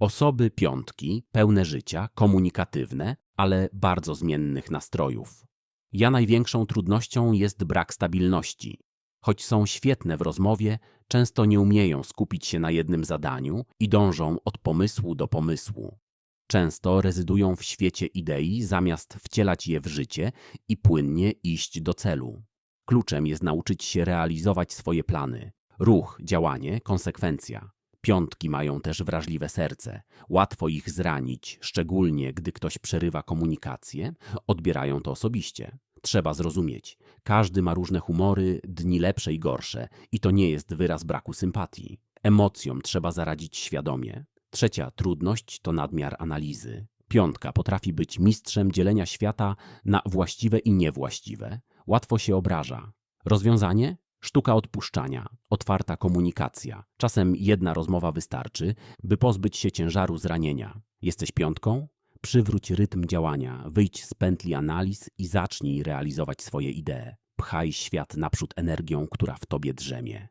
Osoby piątki, pełne życia, komunikatywne, ale bardzo zmiennych nastrojów. Ja największą trudnością jest brak stabilności. Choć są świetne w rozmowie, często nie umieją skupić się na jednym zadaniu i dążą od pomysłu do pomysłu. Często rezydują w świecie idei zamiast wcielać je w życie i płynnie iść do celu. Kluczem jest nauczyć się realizować swoje plany. Ruch, działanie, konsekwencja. Piątki mają też wrażliwe serce. Łatwo ich zranić, szczególnie gdy ktoś przerywa komunikację, odbierają to osobiście. Trzeba zrozumieć, każdy ma różne humory, dni lepsze i gorsze, i to nie jest wyraz braku sympatii. Emocjom trzeba zaradzić świadomie. Trzecia trudność to nadmiar analizy. Piątka potrafi być mistrzem dzielenia świata na właściwe i niewłaściwe. Łatwo się obraża. Rozwiązanie? Sztuka odpuszczania, otwarta komunikacja. Czasem jedna rozmowa wystarczy, by pozbyć się ciężaru zranienia. Jesteś piątką? Przywróć rytm działania, wyjdź z pętli analiz i zacznij realizować swoje idee. Pchaj świat naprzód energią, która w tobie drzemie.